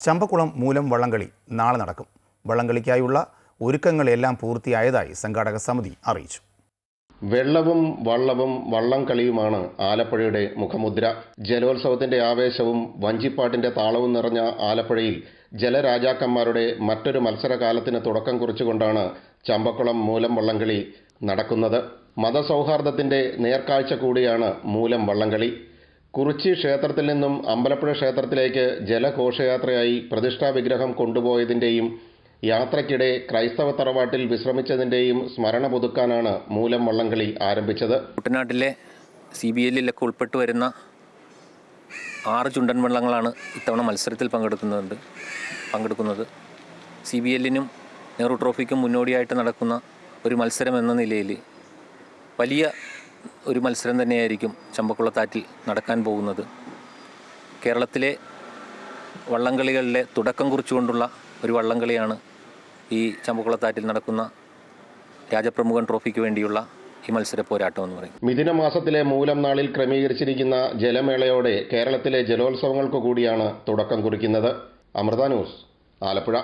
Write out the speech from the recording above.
ചമ്പക്കുളം മൂലം വള്ളംകളി നാളെ നടക്കും. വള്ളംകളിക്കായുള്ള ഒരുക്കങ്ങളെല്ലാം പൂർത്തിയായതായി സംഘാടക സമിതി അറിയിച്ചു. വെള്ളവും വള്ളവും വള്ളംകളിയുമാണ് ആലപ്പുഴയുടെ മുഖമുദ്ര. ജലോത്സവത്തിന്റെ ആവേശവും വഞ്ചിപ്പാട്ടിന്റെ താളവും നിറഞ്ഞ ആലപ്പുഴയിൽ ജലരാജാക്കന്മാരുടെ മറ്റൊരു മത്സരകാലത്തിന് തുടക്കം കുറിച്ചുകൊണ്ടാണ് ചമ്പക്കുളം മൂലം വള്ളംകളി നടക്കുന്നത്. മതസൗഹാർദ്ദത്തിന്റെ നേർക്കാഴ്ച കൂടിയാണ് മൂലം വള്ളംകളി. കുറിച്ചി ക്ഷേത്രത്തിൽ നിന്നും അമ്പലപ്പുഴ ക്ഷേത്രത്തിലേക്ക് ജലഘോഷയാത്രയായി പ്രതിഷ്ഠാ വിഗ്രഹം കൊണ്ടുപോയതിന്റെയും യാത്രയ്ക്കിടെ ക്രൈസ്തവ തറവാട്ടിൽ വിശ്രമിച്ചതിന്റെയും സ്മരണ പുതുക്കാനാണ് മൂലം വള്ളംകളി ആരംഭിച്ചത്. കുട്ടനാട്ടിലെ സി ബി എല്ലിലൊക്കെ ഉൾപ്പെട്ടു വരുന്ന ആറ് ചുണ്ടൻ വള്ളങ്ങളാണ് ഇത്തവണ മത്സരത്തിൽ പങ്കെടുക്കുന്നുണ്ട് പങ്കെടുക്കുന്നത്. സി ബി എല്ലിനും നെഹ്റു ട്രോഫിക്കും മുന്നോടിയായിട്ട് നടക്കുന്ന ഒരു മത്സരം എന്ന നിലയിൽ വലിയ ഒരു മത്സരം തന്നെയായിരിക്കും ചമ്പക്കുളത്താറ്റിൽ നടക്കാൻ പോകുന്നത്. കേരളത്തിലെ വള്ളംകളികളിലെ തുടക്കം കുറിച്ചുകൊണ്ടുള്ള ഒരു വള്ളംകളിയാണ് ഈ ചമ്പക്കുളത്താറ്റിൽ നടക്കുന്ന രാജപ്രമുഖൻ ട്രോഫിക്ക് വേണ്ടിയുള്ള ഈ മത്സര പോരാട്ടം എന്ന് പറയും മിഥുന മാസത്തിലെ മൂലം നാളിൽ ക്രമീകരിച്ചിരിക്കുന്ന ജലമേളയോടെ കേരളത്തിലെ ജലോത്സവങ്ങൾക്ക് കൂടിയാണ് തുടക്കം കുറിക്കുന്നത്. അമൃത ന്യൂസ് ആലപ്പുഴ.